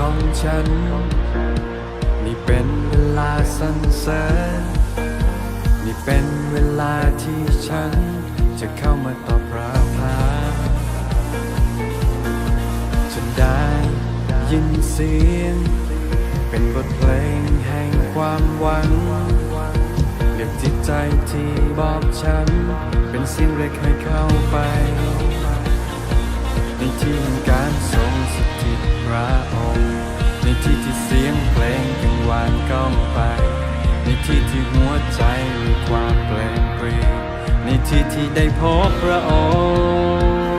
ฉัน นี่เป็นเวลาสรรเสริญนี่เป็นเวลาที่ฉัน จะเข้ามาตอบรับพาฉันได้ยินเสียง เป็นบทเพลงแห่งความหวังเรียกจิตใจที่บอบช้ำเป็นเสียงเรียกให้เข้าไป ในที่การทรงสถิตพระองค์ ที่ที่เสียงเพลงกังวานก้องไป ในที่ที่หัวใจมีความเปลี่ยนปรีในที่ที่ได้พบพระอ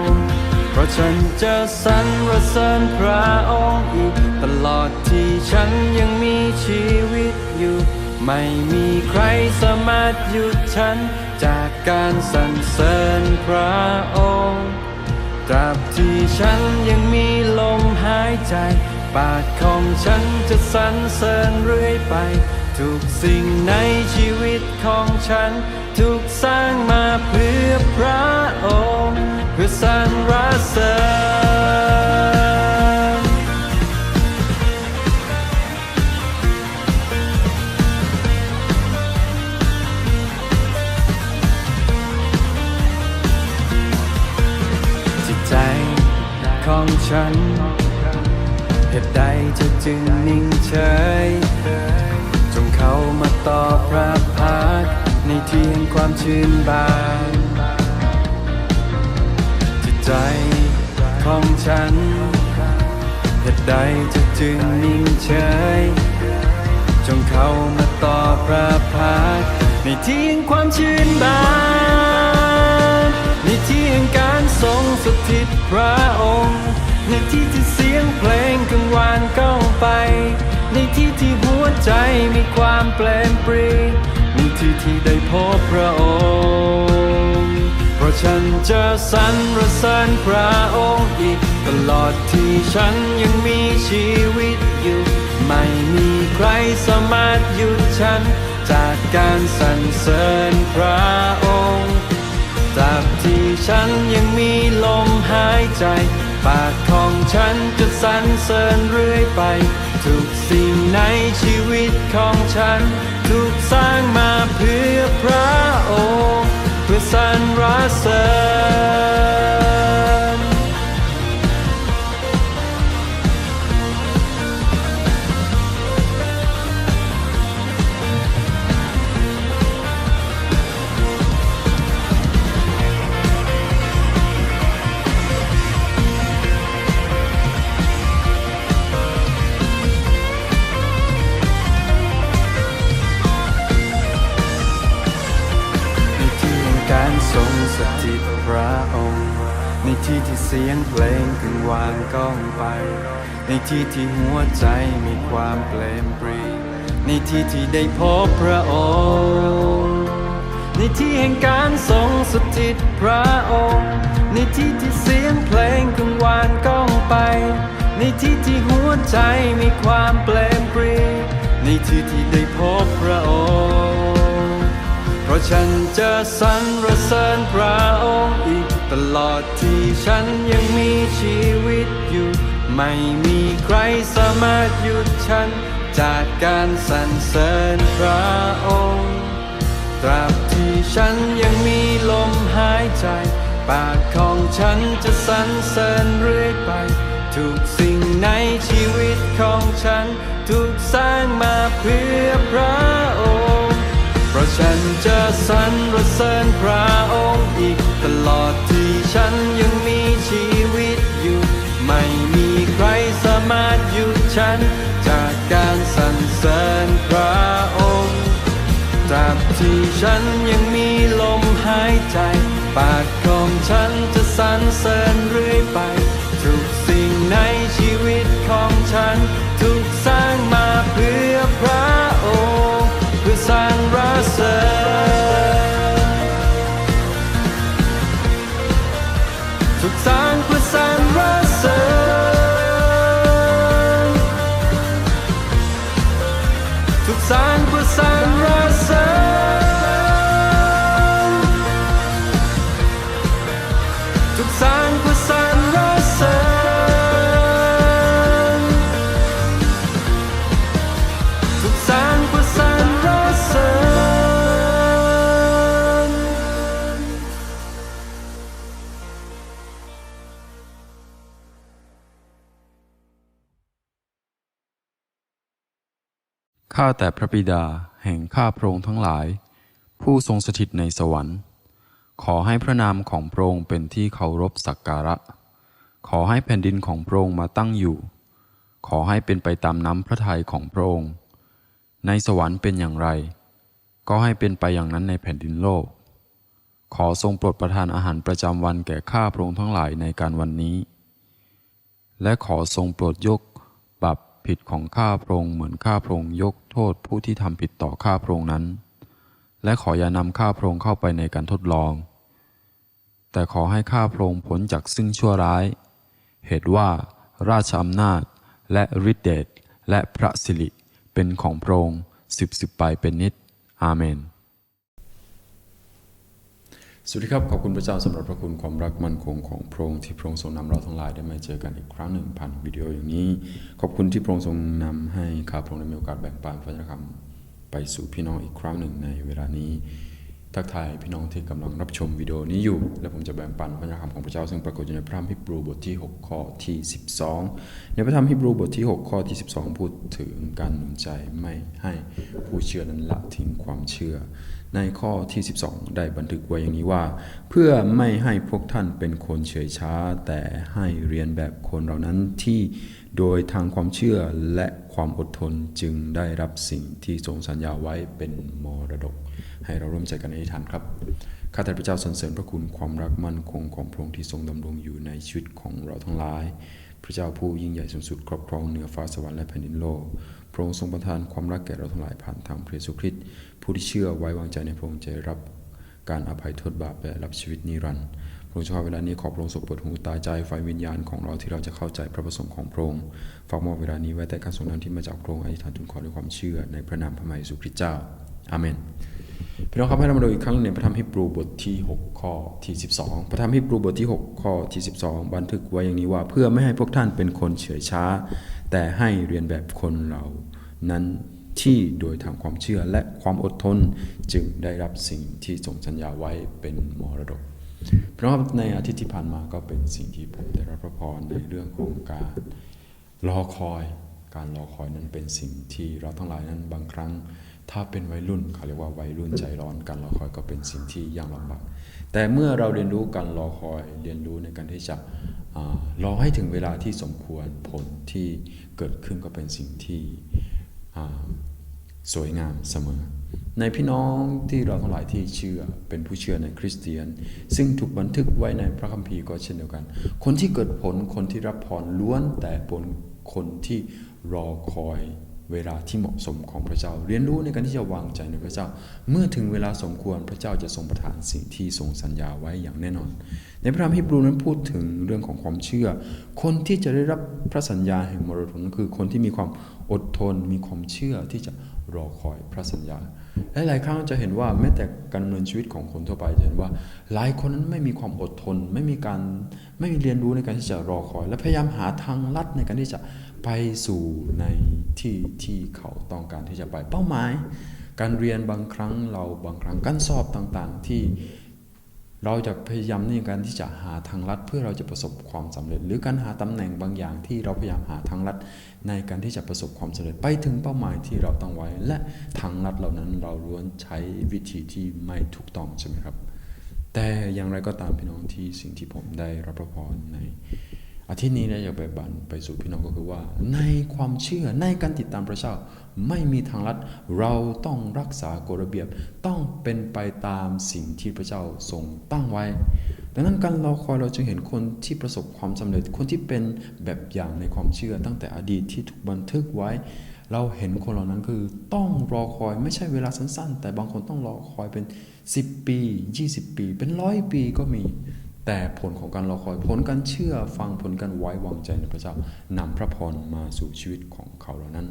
งค์เพราะฉันจะสรรเสริญพระองค์อีก ตลอดที่ฉันยังมีชีวิตอยู่ ไม่มีใครสามารถหยุดฉัน จากการสรรเสริญพระองค์ตราบที่ฉันยังมีลมหายใจ ปากของฉันจะสรรเสริญเรื่อยไป ทุกสิ่งในชีวิตของฉัน ถูกสร้างมาเพื่อพระองค์เพื่อสร้าง ชื่นบานจิตใจของฉันเหตุใดจะจึงนิ่งเฉย จงเข้ามาต่อพระพักในที่แห่งความชื่นบานในที่แห่งการทรงสถิตพระองค์ในที่ที่เสียงเพลงกังวานก้องไป ในที่ที่หัวใจมีความแปลนปรี ในที่ที่ได้พบพระองค์ เพราะฉันจะสรรเสริญพระองค์อีก ตลอดที่ฉันยังมีชีวิตอยู่ ไม่มีใครสามารถหยุดฉัน จากการสรรเสริญพระองค์ตราบที่ฉันยังมีลมหายใจ ปากของฉันจะสรรเสริญเรื่อยไป ทุกสิ่งในชีวิตของฉัน ถูกสร้างมาเพื่อพระองค์ เพื่อสรรเสริญ สียงเพลงกังวานก้องไป ในที่ที่หัวใจมีความเปลมปรี ในที่ที่ได้พบพระองค์ ในที่แห่งการทรงสถิตพระองค์ ในที่ที่เสียงเพลงกังวานก้องไป ในที่ที่หัวใจมีความเปลมปรี ในที่ที่ได้พบพระองค์ เพราะฉันจะสรรเสริญพระองค์อีก ตลอดที่ฉันยังมีชีวิตอยู่ ไม่มีใครสามารถหยุดฉัน จากการสรรเสริญพระองค์ตราบที่ฉันยังมีลมหายใจ ปากของฉันจะสรรเสริญเรื่อยไป ทุกสิ่งในชีวิตของฉัน ถูกสร้างมาเพื่อพระองค์ เพราะฉันจะสรรเสริญพระองค์อีกตลอด ยุดฉันจากการสรรเสริญพระองค์ตราบที่ฉันยังมีลมหายใจ ปากของฉันจะสรรเสริญเรื่อยไป ทุกสิ่งในชีวิตของฉัน ถูกสร้างมาเพื่อพระองค์ เพื่อสรรเสริ ข้าแต่พระบิดาแห่งข้าพระองค์ทั้งหลาย ผู้ทรงสถิตในสวรรค์ ขอให้พระนามของพระองค์เป็นที่เคารพสักการะ ขอให้แผ่นดินของพระองค์มาตั้งอยู่ ขอให้เป็นไปตามน้ำพระทัยของพระองค์ ในสวรรค์เป็นอย่างไร ก็ให้เป็นไปอย่างนั้นในแผ่นดินโลก ขอทรงโปรดประทานอาหารประจำวันแก่ข้าพระองค์ทั้งหลายในการวันนี้ และขอทรงโปรดยกบาป ผิดของข้าพระองค์เหมือนข้าพระองค์ยกโทษผู้ที่ทำผิดต่อข้าพระองค์นั้น และขออย่านำข้าพระองค์เข้าไปในการทดลอง แต่ขอให้ข้าพระองค์พ้นจากซึ่งชั่วร้าย เหตุว่าราชอำนาจและฤทธิเดชและพระสิริเป็นของพระองค์สิบสิบไปเป็นนิจอาเมน สวัสดีครับ ขอบคุณพระเจ้าสำหรับพระคุณความรักมั่นคงของพระองค์ที่พระองค์ทรงนำเราทั้งหลายได้มาเจอกันอีกครั้งหนึ่งผ่านวิดีโออย่างนี้ ขอบคุณที่พระองค์ทรงนำให้ข้าพระองค์ได้มีโอกาสแบ่งปันพระธรรมไปสู่พี่น้องอีกครั้งหนึ่งในเวลานี้ ทักทายพี่น้องที่กำลังรับชมวิดีโอนี้อยู่ และผมจะแบ่งปันพระธรรมของพระเจ้าซึ่งปรากฏอยู่ในพระธรรมฮิบรูบทที่ 6 ข้อที่ 12 ในพระธรรมฮิบรูบทที่ 6 ข้อที่ 12 พูดถึงการหนุนใจไม่ให้ผู้เชื่อนั้นละทิ้งความเชื่อ ในข้อที่ 12 ได้บันทึกไว้อย่างนี้ว่า เพื่อไม่ให้พวกท่านเป็นคนเฉยช้า แต่ให้เรียนแบบคนเหล่านั้นที่โดยทางความเชื่อและ ความอดทนจึงได้รับสิ่งที่ทรงสัญญาไว้เป็นมรดก ให้เราร่วมใจกันอธิษฐานครับข้าแต่พระเจ้าสรรเสริญพระคุณความรักมั่นคงของพระองค์ที่ทรงดำรงอยู่ในชีวิตของเราทั้งหลาย พระเจ้าผู้ยิ่งใหญ่สูงสุดครอบครองเหนือฟ้าสวรรค์และแผ่นดินโลกพระองค์ทรงประทานความรักแก่เราทั้งหลายผ่านทางพระเยซูคริสต์ผู้ที่เชื่อไว้วางใจในพระองค์จะได้รับการอภัยโทษบาปและรับชีวิตนิรันดร์ พระองค์เจ้าเวลานี้ขอพระองค์ทรงเปิดหูตาใจไฟวิญญาณของเราที่เราจะเข้าใจพระประสงค์ของพระองค์ฝากมอบเวลานี้ไว้แต่การทรงนำที่มาจากพระองค์อธิษฐานทูลขอด้วยความเชื่อในพระนามพระมหาเยซูคริสต์เจ้าอาเมนพี่น้องครับให้เรามาดูอีกครั้งหนึ่งพระธรรมฮิบรูบทที่ 6 ข้อที่ 12 พระธรรมฮิบรูบทที่ 6 ข้อที่ 12 บันทึกไว้อย่างนี้ว่าเพื่อไม่ให้พวกท่านเป็นคนเฉยช้า แต่ให้เรียนแบบคนเรานั้นที่โดยทางความเชื่อและความอดทนจึงได้รับสิ่งที่ทรงสัญญาไว้เป็นมรดก เพรับในอาทิตย์ที่ผ่านมาก็เป็นสิ่งที่ผมได้รับพระพรในเรื่องของการรอคอย การรอคอยนั้นเป็นสิ่งที่เราทั้งหลายนั้นบางครั้ง ถ้าเป็นวัยรุ่นเขาเรียกว่าวัยรุ่นใจร้อนการรอคอยก็เป็นสิ่งที่ยากลำบากแต่เมื่อเราเรียนรู้การรอคอยเรียนรู้ในการที่จะรอให้ถึงเวลาที่สมควรผลที่เกิดขึ้นก็เป็นสิ่งที่ สวยงามเสมอ ในพี่น้องที่เราทั้งหลายที่เชื่อเป็นผู้เชื่อในคริสเตียน ซึ่งถูกบันทึกไว้ในพระคัมภีร์ก็เช่นเดียวกัน คนที่เกิดผลคนที่รับพรล้วนแต่บนคนที่รอคอยเวลาที่เหมาะสมของพระเจ้า เรียนรู้ในการที่จะวางใจในพระเจ้า เมื่อถึงเวลาสมควรพระเจ้าจะทรงประทานสิ่งที่ทรงสัญญาไว้อย่างแน่นอน ในพระธรรมฮิบรูนั้นพูดถึงเรื่องของความเชื่อ คนที่จะได้รับพระสัญญาแห่งมรดกนั้นคือ คนที่มีความอดทนมีความเชื่อที่จะ รอคอยพระสัญญาและหลายครั้งจะเห็นว่าแม้แต่การดำเนินชีวิตของคนทั่วไปจะเห็นว่า หลายคนนั้นไม่มีความอดทน ไม่มีการไม่มีเรียนรู้ในการที่จะรอคอย และพยายามหาทางลัดในการที่จะไปสู่ในที่ที่เขาต้องการที่จะไปเป้าหมาย การเรียนบางครั้งเราบางครั้งการสอบต่างๆ ที่ เราจะพยายามในการที่จะหาทางลัดเพื่อเราจะประสบความสำเร็จ หรือการหาตำแหน่งบางอย่างที่เราพยายามหาทางลัดในการที่จะประสบความสำเร็จไปถึงเป้าหมายที่เราตั้งไว้ และทางลัดเหล่านั้นเราล้วนใช้วิธีที่ไม่ถูกต้องใช่ไหมครับ แต่อย่างไรก็ตามพี่น้องที่สิ่งที่ผมได้รับประพรใน อาทิตย์นี้นะอยากไปบันไปสู่พี่น้องก็คือว่า ในความเชื่อในการติดตามพระเจ้าไม่มีทางลัด เราต้องรักษากฎระเบียบต้องเป็นไปตามสิ่งที่พระเจ้าทรงตั้งไว้ ดังนั้นการรอคอยเราจึงเห็นคนที่ประสบความสำเร็จคนที่เป็นแบบอย่างในความเชื่อตั้งแต่อดีตที่ถูกบันทึกไว้ เราเห็นคนเหล่านั้นคือต้องรอคอยไม่ใช่เวลาสั้น ๆ แต่บางคนต้องรอคอยเป็น 10 ปี 20 ปี เป็นร้อยปีก็มี แต่ผลของการรอคอยผลการเชื่อฟังผลการไว้วางใจในพระเจ้านำพระพรมาสู่ชีวิตของเขาเหล่านั้น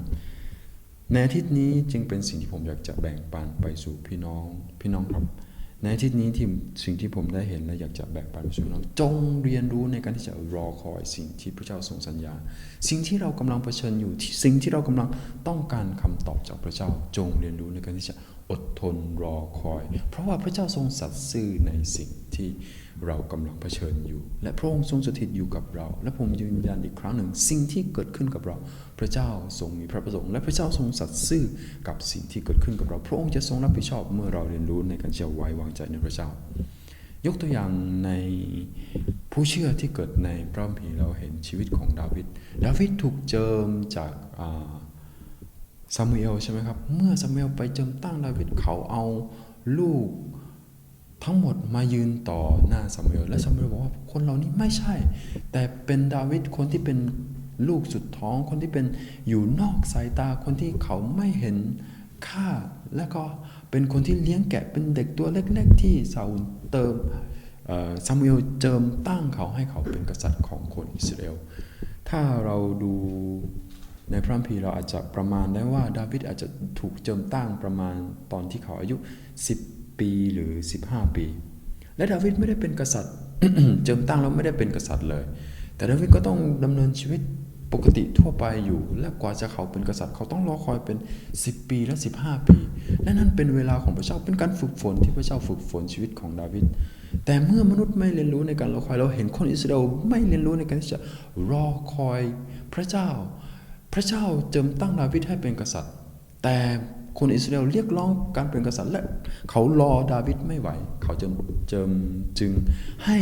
ในอาทิตย์นี้จึงเป็นสิ่งที่ผมอยากจะแบ่งปันไปสู่พี่น้องพี่น้องครับในทิตย์นี้ที่สิ่งที่ผมได้เห็นและอยากจะแบ่งปันไปสู่น้องจงเรียนรู้ในการที่จะรอคอยสิ่งที่พระเจ้าทรงสัญญา สิ่งที่เรากำลังเผชิญอยู่สิ่งที่เรากำลังต้องการคำตอบจากพระเจ้า จงเรียนรู้ในการที่จะอดทนรอคอย เพราะว่าพระเจ้าทรงสัตย์ซื่อในสิ่งที่ เรากำลังเผชิญอยู่ และพระองค์ทรงสถิตอยู่กับเรา และผมยืนยันอีกครั้งหนึ่ง สิ่งที่เกิดขึ้นกับเรา พระเจ้าทรงมีพระประสงค์และพระเจ้าทรงสัตย์ซื่อกับสิ่งที่เกิดขึ้นกับเรา พระองค์จะทรงรับผิดชอบเมื่อเราเรียนรู้ในการจะไว้วางใจในพระเจ้า ยกตัวอย่างในผู้เชื่อที่เกิดในพระมีเราเห็นชีวิตของดาวิดดาวิดถูกเจิมจากซามูเอลใช่ไหมครับเมื่อซามูเอลไปเจิมตั้งดาวิดเขาเอาลูก ทั้งหมดมายืนต่อหน้าซามูเอลและซามูเอลบอกว่าคนเหล่านี้ไม่ใช่ แต่เป็นดาวิดคนที่เป็นลูกสุดท้อง คนที่เป็นอยู่นอกสายตาคนที่เขาไม่เห็นค่า และก็เป็นคนที่เลี้ยงแกะเป็นเด็กตัวเล็ก ๆ ที่ซาอูลเติมซามูเอลเจิมตั้งเขาให้เขาเป็นกษัตริย์ของคนอิสราเอลถ้าเราดูในพระคัมภีร์เราอาจจะประมาณได้ว่าดาวิดอาจจะถูกเจิมตั้งประมาณตอนที่เขาอายุ10 ปีหรือ 15 ปี และดาวิดไม่ได้เป็นกษัตริย์เจิมตั้งแล้วไม่ได้เป็นกษัตริย์เลย แต่ดาวิดก็ต้องดำเนินชีวิตปกติทั่วไปอยู่ และกว่าจะเขาเป็นกษัตริย์เขาต้องรอคอยเป็น 10 ปีและ 15 ปี และนั่นเป็นเวลาของพระเจ้าเป็นการฝึกฝนที่พระเจ้าฝึกฝนชีวิตของดาวิดแต่เมื่อมนุษย์ไม่เรียนรู้ในการรอคอยเราเห็นคนอิสราเอลไม่เรียนรู้ในการที่จะรอคอยพระเจ้า พระเจ้าเจิมตั้งดาวิดให้เป็นกษัตริย์ แต่ คนอิสราเอลเรียกร้องการเป็นกษัตริย์และเขารอดาวิดไม่ไหว เขาจิมจิมจึงให้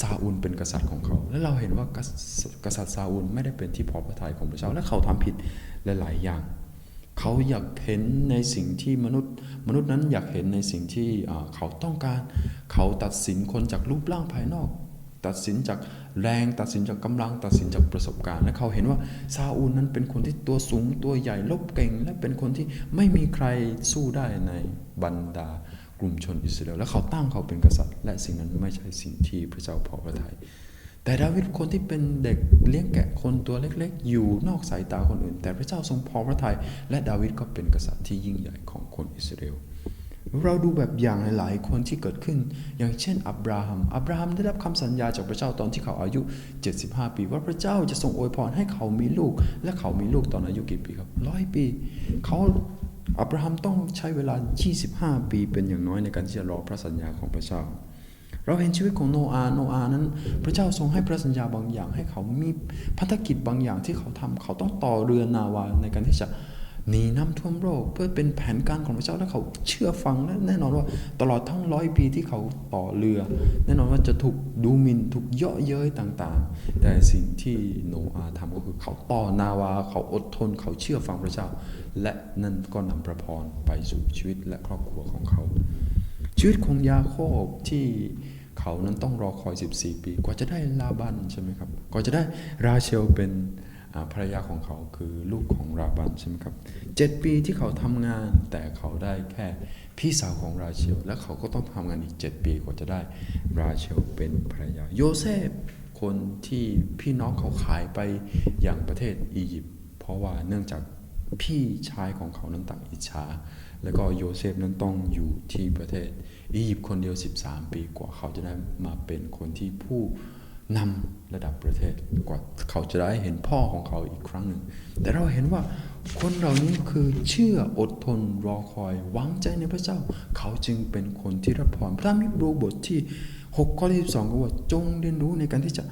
ซาอูลเป็นกษัตริย์ของเขา และเราเห็นว่ากษัตริย์ซาอูลไม่ได้เป็นที่พอพระทัยของพระเจ้าและเขาทำผิดหลาย ๆ อย่าง เขาอยากเห็นในสิ่งที่มนุษย์ มนุษย์นั้นอยากเห็นในสิ่งที่เขาต้องการ เขาตัดสินคนจากรูปร่างภายนอก ตัดสินจากแรงตัดสินจากกำลังตัดสินจากประสบการณ์ และเขาเห็นว่าซาอูลนั้นเป็นคนที่ตัวสูงตัวใหญ่ลบเก่ง และเป็นคนที่ไม่มีใครสู้ได้ในบรรดากลุ่มชนอิสราเอลและเขาตั้งเขาเป็นกษัตริย์ และสิ่งนั้นไม่ใช่สิ่งที่พระเจ้าพอพระทัยแต่ดาวิดคนที่เป็นเด็กเลี้ยงแกะคนตัวเล็กๆ อยู่นอกสายตาคนอื่น แต่พระเจ้าทรงพอพระทัยและดาวิดก็เป็นกษัตริย์ที่ยิ่งใหญ่ของคนอิสราเอล เราดูแบบอย่างหลายๆคนที่เกิดขึ้น อย่างเช่น อับราฮัม อับราฮัมได้รับคำสัญญาจากพระเจ้าตอนที่เขาอายุ 75 ปี ว่าพระเจ้าจะทรงอวยพรให้เขามีลูก และเขามีลูกตอนอายุกี่ปีครับร้อยปี เขาอับราฮัมต้องใช้เวลา 25 ปีเป็นอย่างน้อยในการที่จะรอพระสัญญาของพระเจ้า เราเห็นชีวิตของโนอาห์โนอาห์นั้น พระเจ้าทรงให้พระสัญญาบางอย่างให้เขามีพันธกิจบางอย่างที่เขาทำเขาต้องต่อเรือนาวาในการที่จะ หนีน้ำท่วมโลกเพื่อเป็นแผนการของพระเจ้าและเขาเชื่อฟังและแน่นอนว่าตลอดทั้งร้อยปีที่เขาต่อเรือ แน่นอนว่าจะถูกดูหมิ่นถูกเยาะเย้ยต่างๆ แต่สิ่งที่โนอาทำก็คือเขาต่อนาวาเขาอดทนเขาเชื่อฟังพระเจ้า และนั่นก็นำประพรไปสู่ชีวิตและครอบครัวของเขา ชีวิตของยาโคบที่เขานั้นต้องรอคอย 14 ปี กว่าจะได้ลาบันใช่ไหมครับกว่าจะได้ราเชลเป็น ภรรยาของเขาคือลูกของราบันใช่ไหมครับเจ็ดปีที่เขาทำงานแต่เขาได้แค่พี่สาวของราเชลและเขาก็ต้องทำงานอีก 7 ปีกว่าจะได้ราเชลเป็นภรรยาโยเซฟคนที่พี่น้องเขาขายไปอย่างประเทศอียิปต์เพราะว่าเนื่องจากพี่ชายของเขานั้นต่างอิจฉาแล้วก็โยเซฟนั้นต้องอยู่ที่ประเทศอียิปต์คนเดียว 13 ปีกว่าเขาจะได้มาเป็นคนที่ผู้ นำระดับประเทศกว่าเขาจะได้เห็นพ่อของเขาอีกครั้งหนึ่ง แต่เราเห็นว่าคนเหล่านี้คือเชื่ออดทนรอคอยวางใจในพระเจ้า เขาจึงเป็นคนที่รับพรพระมิบรูบทที่ 6 ข้อที่12ก็ว่าจงเรียนรู้ในการที่จะ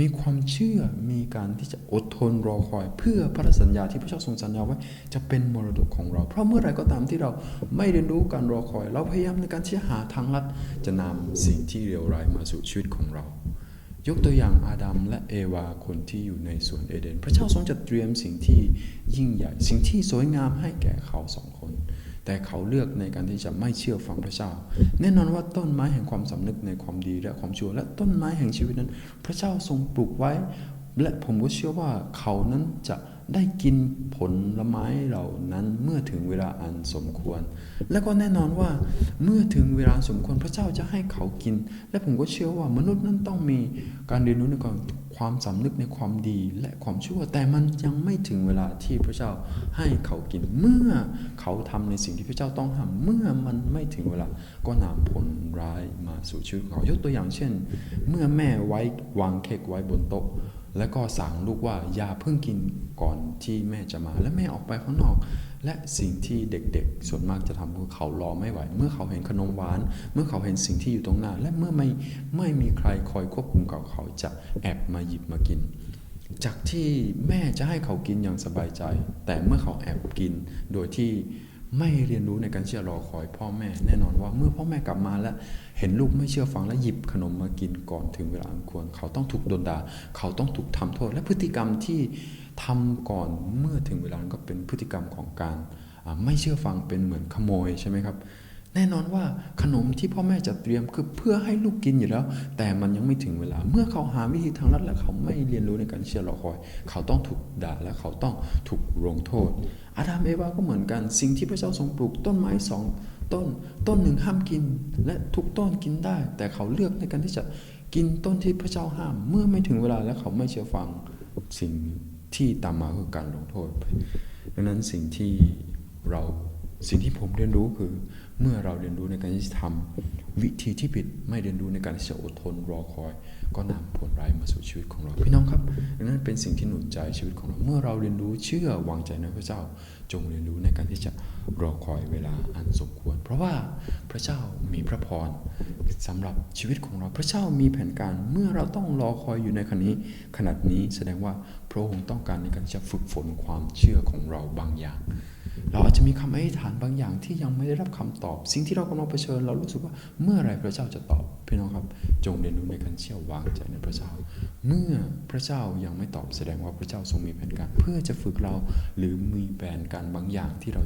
มีความเชื่อมีการที่จะอดทนรอคอย เพื่อพระสัญญาที่พระเจ้าทรงสัญญาไว้จะเป็นมรดกของเรา เพราะเมื่อไรก็ตามที่เราไม่เรียนรู้การรอคอย เราพยายามในการที่จะหาทางลัดจะนำสิ่งที่เลวร้ายมาสู่ชีวิตของเรา ยกตัวอย่างอาดัมและเอวาคนที่อยู่ในสวนเอเดน พระเจ้าทรงจัดเตรียมสิ่งที่ยิ่งใหญ่ สิ่งที่สวยงามให้แก่เขาสองคน แต่เขาเลือกในการที่จะไม่เชื่อฟังพระเจ้า แน่นอนว่าต้นไม้แห่งความสำนึกในความดีและความชั่ว และต้นไม้แห่งชีวิตนั้น พระเจ้าทรงปลูกไว้ และผมก็เชื่อว่าเขานั้นจะ ได้กินผลไม้เหล่านั้นเมื่อถึงเวลาอันสมควร และก็แน่นอนว่าเมื่อถึงเวลาสมควรพระเจ้าจะให้เขากิน และผมก็เชื่อว่ามนุษย์นั้นต้องมีการเรียนรู้ในความความสำนึกในความดีและความชั่ว แต่มันยังไม่ถึงเวลาที่พระเจ้าให้เขากิน เมื่อเขาทำในสิ่งที่พระเจ้าต้องทำเมื่อมันไม่ถึงเวลาก็นำผลร้ายมาสู่ชีวิตของเขายกตัวอย่างเช่น เมื่อแม่ไว้วางเค้กไว้บนโต๊ะ แล้วก็สั่งลูกว่าอย่าเพิ่งกินก่อนที่แม่จะมา และแม่ออกไปข้างนอก และสิ่งที่เด็กๆ ส่วนมากจะทำคือเขารอไม่ไหว เมื่อเขาเห็นขนมหวาน เมื่อเขาเห็นสิ่งที่อยู่ตรงหน้า และเมื่อไม่ไม่มีใครคอยควบคุมเขาเขาจะแอบมาหยิบมากิน จากที่แม่จะให้เขากินอย่างสบายใจ แต่เมื่อเขาแอบกินโดยที่ ไม่เรียนรู้ในการเชื่อรอคอยพ่อแม่ แน่นอนว่าเมื่อพ่อแม่กลับมาแล้วเห็นลูกไม่เชื่อฟังและหยิบขนมมากินก่อนถึงเวลาอันควร เขาต้องถูกโดนด่าเขาต้องถูกทำโทษ และพฤติกรรมที่ทำก่อนเมื่อถึงเวลาก็เป็นพฤติกรรมของการไม่เชื่อฟังเป็นเหมือนขโมยใช่ไหมครับ แน่นอนว่าขนมที่พ่อแม่จะเตรียมคือเพื่อให้ลูกกินอยู่แล้ว แต่มันยังไม่ถึงเวลา เมื่อเขาหาวิธีทางลัดและเขาไม่เรียนรู้ในการเชื่อรอคอย เขาต้องถูกด่าและเขาต้องถูกลงโทษ อาดัมเอวาก็เหมือนกัน สิ่งที่พระเจ้าทรงปลูกต้นไม้สองต้น ต้นหนึ่งห้ามกิน และทุกต้นกินได้ แต่เขาเลือกในการที่จะกินต้นที่พระเจ้าห้าม เมื่อไม่ถึงเวลาและเขาไม่เชื่อฟังสิ่งที่ตามมาคือการลงโทษดังนั้นสิ่งที่เรา สิ่งที่ผมเรียนรู้คือเมื่อเราเรียนรู้ในการที่จะทำวิธีที่ผิดไม่เรียนรู้ในการที่จะอดทนรอคอย ก็นำผลร้ายมาสู่ชีวิตของเราพี่น้องครับดังนั้นเป็นสิ่งที่หนุนใจชีวิตของเรา เมื่อเราเรียนรู้เชื่อวางใจในพระเจ้า จงเรียนรู้ในการที่จะรอคอยเวลาอันสมควร เพราะว่าพระเจ้ามีพระพรสำหรับชีวิตของเรา พระเจ้ามีแผนการเมื่อเราต้องรอคอยอยู่ในขณะนี้ขนาดนี้แสดงว่าพระองค์ต้องการในการที่จะฝึกฝนความเชื่อของเราบางอย่าง เราอาจจะมีคำอธิษฐานบางอย่างที่ยังไม่ได้รับคำตอบ สิ่งที่เรากำลังเผชิญ เรารู้สึกว่าเมื่อไรพระเจ้าจะตอบพี่น้องครับ จงเรียนรู้ในการเชื่อวางใจในพระเจ้า เมื่อพระเจ้ายังไม่ตอบแสดงว่าพระเจ้าทรงมีแผนการ เพื่อจะฝึกเราหรือมีแผนการบางอย่างที่เรา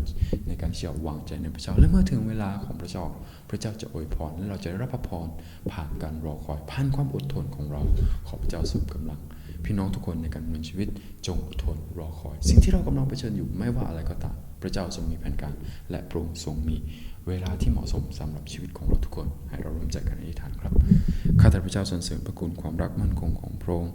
ในการเชื่อวางใจในพระเจ้า และเมื่อถึงเวลาของพระเจ้า พระเจ้าจะอวยพรและเราจะได้รับพระพรผ่านการรอคอยผ่านความอดทนของเราขอพระเจ้าทรงกำลังพี่น้องทุกคนในการดำเนินชีวิตจงอดทนรอคอย สิ่งที่เรากำลังเผชิญอยู่ไม่ว่าอะไรก็ตาม พระเจ้าทรงมีแผนการ และพระองค์ทรงมีเวลาที่เหมาะสมสำหรับชีวิตของเราทุกคน ให้เราร่วมใจกันอธิษฐานครับ ข้าแต่พระเจ้าสรรเสริญพระคุณความรักมั่นคงของพระองค์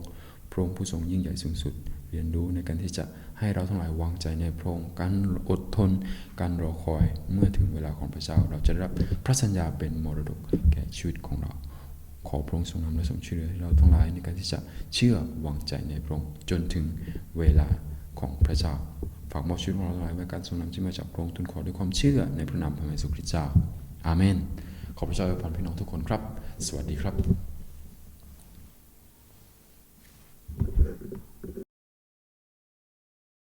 พระองค์ผู้ทรงยิ่งใหญ่สูงสุด เรียนรู้ในการที่จะให้เราทั้งหลายวางใจในพระองค์ การอดทน การรอคอย เมื่อถึงเวลาของพระเจ้า เราจะได้รับพระสัญญาเป็นมรดกแก่ชีวิตของเรา ขอพระองค์ทรงนำและทรงช่วยเหลือให้เราทั้งหลายในการที่จะเชื่อวางใจในพระองค์จนถึงเวลาของพระเจ้า ฝากมอบชีวิตของเราทั้งหลายไว้การทรงนำที่มาจากพระองค์ทูลขอด้วยความเชื่อในพระนามพระเยซูคริสต์เจ้า อาเมน ขอพระเจ้าอวยพรพี่น้องทุกคนครับ สวัสดีครับ